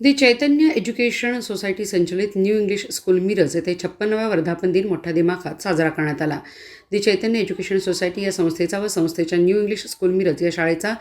दि Chaitanya education society संचलित new English school Miraj येथे छप्पनव्या वर्धापन दिन मोठ्या दिमाखात साजरा करण्यात आला. दि चैतन्य एज्युकेशन सोसायटी या संस्थेचा व संस्थेच्या न्यू इंग्लिश स्कूल मिरज या शाळेचा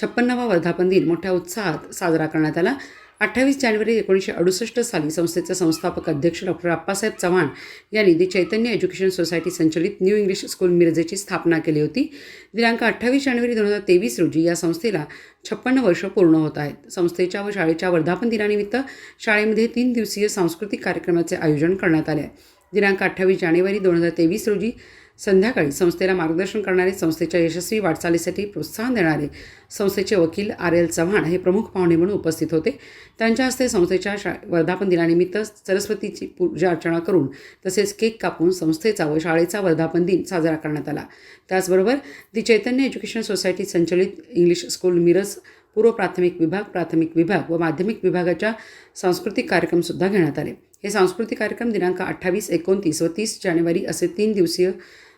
छप्पन्नावा वर्धापन दिन मोठ्या उत्साहात साजरा करण्यात आला. अठ्ठावीस जानेवारी एकोणीसशे अडुसष्ट साली संस्थेचे संस्थापक अध्यक्ष डॉक्टर अप्पासाहेब चव्हाण यांनी दी चैतन्य एज्युकेशन सोसायटी संचलित न्यू इंग्लिश स्कूल मिरजेची स्थापना केली होती. दिनांक अठ्ठावीस जानेवारी दोन हजार तेवीस रोजी या संस्थेला छप्पन्न वर्ष पूर्ण होत आहेत. संस्थेच्या व शाळेच्या वर्धापन दिनानिमित्त शाळेमध्ये तीन दिवसीय सांस्कृतिक कार्यक्रमाचे आयोजन करण्यात आले आहे. दिनांक अठ्ठावीस जानेवारी दोन हजार तेवीस रोजी संध्याकाळी संस्थेला मार्गदर्शन करणारे संस्थेच्या यशस्वी वाटचालीसाठी प्रोत्साहन देणारे संस्थेचे वकील आर एल चव्हाण हे प्रमुख पाहुणे म्हणून उपस्थित होते. त्यांच्या हस्ते संस्थेच्या शा वर्धापन दिनानिमित्त सरस्वतीची पूजा अर्चना करून तसेच केक कापून संस्थेचा व शाळेचा वर्धापन दिन साजरा करण्यात आला. त्याचबरोबर दी चैतन्य एज्युकेशन सोसायटी संचलित इंग्लिश स्कूल मिरज पूर्व प्राथमिक विभाग प्राथमिक विभाग व माध्यमिक विभागाच्या सांस्कृतिक कार्यक्रमसुद्धा घेण्यात आले. हे सांस्कृतिक कार्यक्रम दिनांक अठ्ठावीस एकोणतीस व तीस जानेवारी असे तीन दिवसीय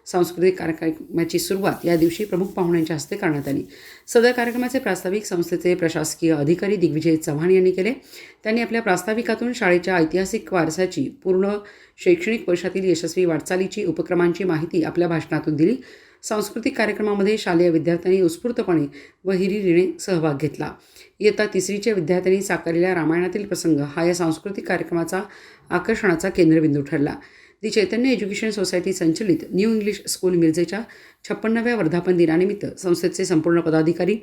सांस्कृतिक कार्यक्रमाची सुरुवात या दिवशी प्रमुख पाहुण्यांच्या हस्ते करण्यात आली. सदर कार्यक्रमाचे प्रास्ताविक संस्थेचे प्रशासकीय अधिकारी दिग्विजय चव्हाण यांनी केले. त्यांनी आपल्या प्रास्ताविकातून शाळेच्या ऐतिहासिक वारसाची पूर्ण शैक्षणिक वर्षातील यशस्वी वाटचालीची उपक्रमांची माहिती आपल्या भाषणातून दिली. सांस्कृतिक कार्यक्रमामध्ये शालेय विद्यार्थ्यांनी उत्स्फूर्तपणे व हिरिरीने सहभाग घेतला. इयत्ता तिसरीच्या विद्यार्थ्यांनी साकारलेल्या रामायणातील प्रसंग हा या सांस्कृतिक कार्यक्रमाचा आकर्षणाचा केंद्रबिंदू ठरला. दी चैतन्य एज्युकेशन सोसायटी संचलित न्यू इंग्लिश स्कूल मिरजेच्या छप्पन्नाव्या वर्धापन दिनानिमित्त संस्थेचे संपूर्ण पदाधिकारी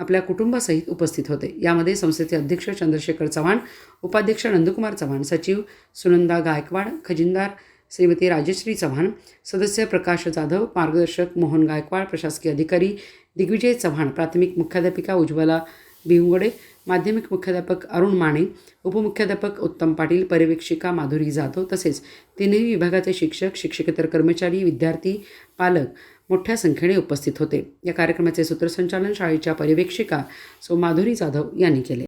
आपल्या कुटुंबासहित उपस्थित होते. यामध्ये संस्थेचे अध्यक्ष चंद्रशेखर चव्हाण उपाध्यक्ष नंदकुमार चव्हाण सचिव सुनंदा गायकवाड खजिनदार श्रीमती राजश्री चव्हाण सदस्य प्रकाश जाधव मार्गदर्शक मोहन गायकवाड प्रशासकीय अधिकारी दिग्विजय चव्हाण प्राथमिक मुख्याध्यापिका उज्ज्वला भिंगोडे माध्यमिक मुख्याध्यापक अरुण माने उपमुख्याध्यापक उत्तम पाटील पर्यवेक्षिका माधुरी जाधव तसेच तिन्ही विभागाचे शिक्षक शिक्षकेतर कर्मचारी विद्यार्थी पालक मोठ्या संख्येने उपस्थित होते. या कार्यक्रमाचे सूत्रसंचालन शाळेच्या पर्यवेक्षिका सो माधुरी जाधव यांनी केले.